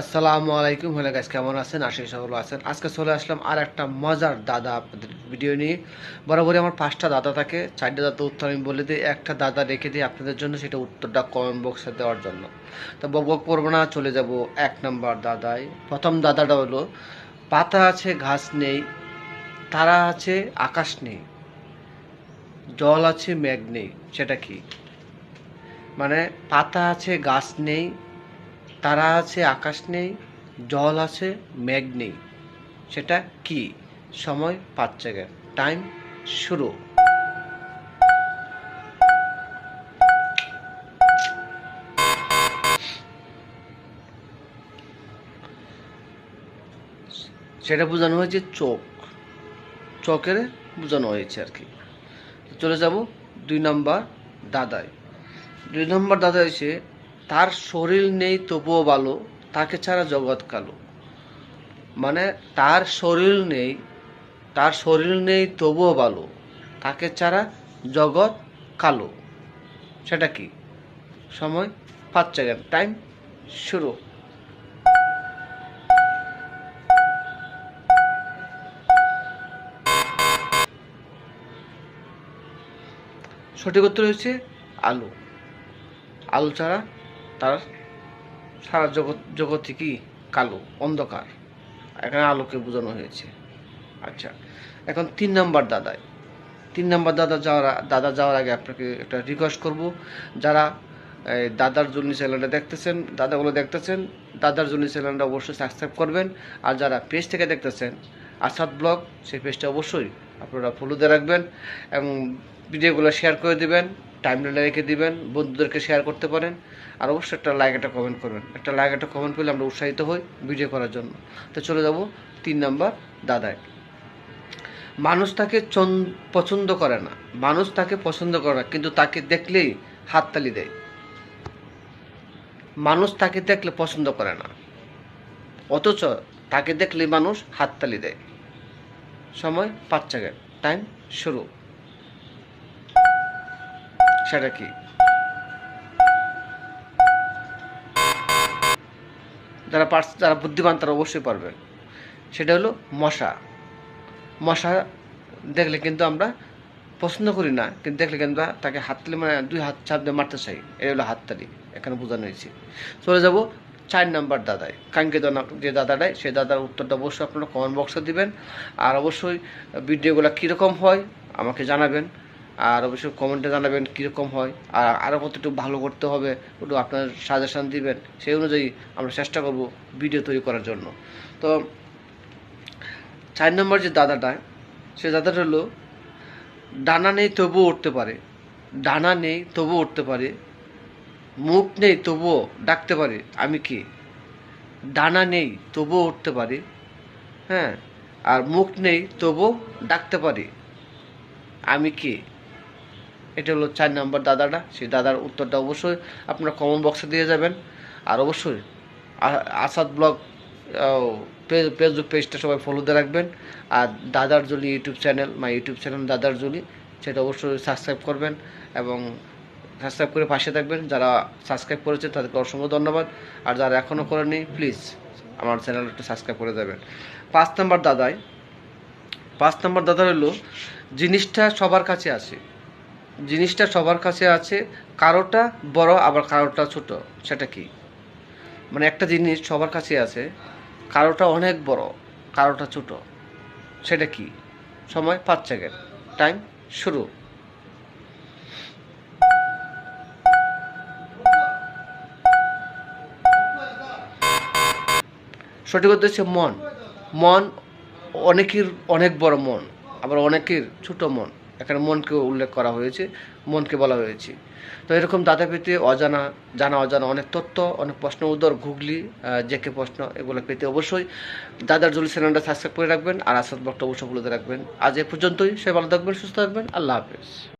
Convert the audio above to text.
আসসালামু আলাইকুম। হলে গাছ কেমন আছেন? আশি সকল আছেন। আজকে চলে আসলাম আর একটা মজার দাদা আপনাদের ভিডিও নিয়ে। বরাবরই আমার পাঁচটা দাদা থাকে। চারটা দাদা উত্তর আমি বলে দিই, একটা দাদা রেখে দিই আপনাদের জন্য, সেটা উত্তরটা কমেন্ট বক্সে দেওয়ার জন্য। তো বক বক করব না, চলে যাব এক নম্বর দাদাই প্রথম দাদাটা হলো, পাতা আছে, ঘাস নেই, তারা আছে, আকাশ নেই, জল আছে, মেঘ নেই, সেটা কি? মানে পাতা আছে, গাছ নেই তারা আছে, আকাশ নেই, জল আছে, মেঘ নেই। সেটা কি? সময় পাঁচ সেকেন্ড। টাইম শুরু। সেটা বোঝানো হয়েছে চোখ। চোখের বোঝানো হয়েছে আর কি। চলে যাব দুই নম্বর দাদায়। দুই নম্বর দাদা হয়েছে তার শরীর নেই তবুও ভালো, তাকে ছাড়া জগৎ কালো। মানে তার শরীর নেই, তার শরীর নেই তবুও ভালো, তাকে ছাড়া জগৎ কালো। সেটা কি? সময় পাঁচ সেকেন্ড টাইম শুরু। সঠিক উত্তর হচ্ছে আলু। আলু ছাড়া তার সারা জগৎ, জগৎই কি? কালো, অন্ধকার। এখানে আলোকে বোঝানো হয়েছে। আচ্ছা এখন তিন নাম্বার দাদায়। তিন নাম্বার দাদা যাওয়ার দাদা যাওয়ার আগে আপনাকে একটা রিকোয়েস্ট করব। যারা দাদার জন্য চ্যানেলটা দেখতেছেন, দাদাগুলো দেখতেছেন, দাদার জন্য চ্যানেলটা অবশ্যই সাবস্ক্রাইব করবেন। আর যারা পেজ থেকে দেখতেছেন, আসাদ ব্লগ সেই পেজটা অবশ্যই আপনারা ফলো দিয়ে রাখবেন এবং ভিডিওগুলো শেয়ার করে দিবেন। টাইমলাইনে রেখে দিবেন, বন্ধুদেরকে শেয়ার করতে পারেন, আর অবশ্যই একটা লাইক একটা কমেন্ট করবেন। একটা লাইক একটা কমেন্ট পেলে আমরা উৎসাহিত হই ভিডিও করার জন্য। তো চলে যাব তিন নাম্বার দাদায়। মানুষ তাকে পছন্দ করে না। মানুষ তাকে পছন্দ করে না, কিন্তু তাকে দেখলেই হাততালি দেয়। মানুষ তাকে দেখলে পছন্দ করে না। অথচ তাকে দেখলে মানুষ হাততালি দেয়। সময় পাঁচ সেকেন্ড টাইম শুরু। সেটা কি? যারা পারস যারা বুদ্ধিমান তারা অবশ্যই পারবেন সেটা হলো মশা। মশা দেখলে কিন্তু আমরা পছন্দ করি না, কিন্তু দেখলে কিন্তু তাকে হাততালি মানে দুই হাত চাপ দিয়ে মারতে চাই। এটা হলো হাততালি এখানে বোঝানো হয়েছে। চলে যাব চার নাম্বার দাদায়। কাঙ্ক্ষিত যে দাদাটাই সেই দাদার উত্তরটা অবশ্যই আপনারা কমেন্ট বক্সে দিবেন। আর অবশ্যই ভিডিওগুলো কীরকম হয় আমাকে জানাবেন। আর অবশ্যই কমেন্টে জানাবেন কীরকম হয়। আর আরও কতটুকু ভালো করতে হবে, একটু আপনার সাজেশান দিবেন, সেই অনুযায়ী আমরা চেষ্টা করব ভিডিও তৈরি করার জন্য। তো, চার নম্বর যে দাদাটা, সে দাদাটা হলো, ডানা নেই তবুও উঠতে পারে, ডানা নেই তবুও উঠতে পারে, মুখ নেই তবুও ডাকতে পারে, আমি কি? ডানা নেই তবুও উঠতে পারি হ্যাঁ আর মুখ নেই তবুও ডাকতে পারি, আমি কি? এটা হলো চার নম্বর দাদাটা। সেই দাদার উত্তরটা অবশ্যই আপনারা কমেন্ট বক্সে দিয়ে যাবেন। আর অবশ্যই আসাদ ব্লগ ফেসবুক পেজটা সবাই ফলো দিয়ে রাখবেন। আর দাদার jolly YouTube channel my YouTube channel দাদার জলি, সেটা অবশ্যই সাবস্ক্রাইব করবেন এবং সাবস্ক্রাইব করে পাশে থাকবেন। যারা সাবস্ক্রাইব করেছে, তাদেরকে অসংখ্য ধন্যবাদ। আর যারা এখনও করেনি প্লিজ আমার চ্যানেল একটু সাবস্ক্রাইব করে দেবেন। পাঁচ নম্বর দাদাই, পাঁচ নম্বর দাদা হলো, জিনিসটা সবার কাছে আছে। জিনিসটা সবার কাছে আছে কারোটা বড়, আবার কারোটা ছোট। সেটা কি? মানে একটা জিনিস সবার কাছে আছে কারোটা অনেক বড় কারোটা ছোট। সেটা কি? সময় পাঁচ সেকেন্ড টাইম শুরু। সঠিক হচ্ছে মন। মন অনেকের অনেক বড় মন, আবার অনেকের ছোট মন। এখানে মনকে উল্লেখ করা হয়েছে, মনকে বলা হয়েছে। তো এরকম দাদা পেতে অজানা, জানা অজানা অনেক তথ্য অনেক প্রশ্ন উত্তর ঘুগলি জেকে প্রশ্ন, এগুলো পেতে অবশ্যই দাদার জলি চ্যানেলটা সাবস্ক্রাইব করে রাখবেন আর আসাদ বক্ত অবশ্যই বলে রাখবেন। আজ এ পর্যন্তই সে ভালো থাকবেন, সুস্থ থাকবেন, আল্লাহ হাফেজ।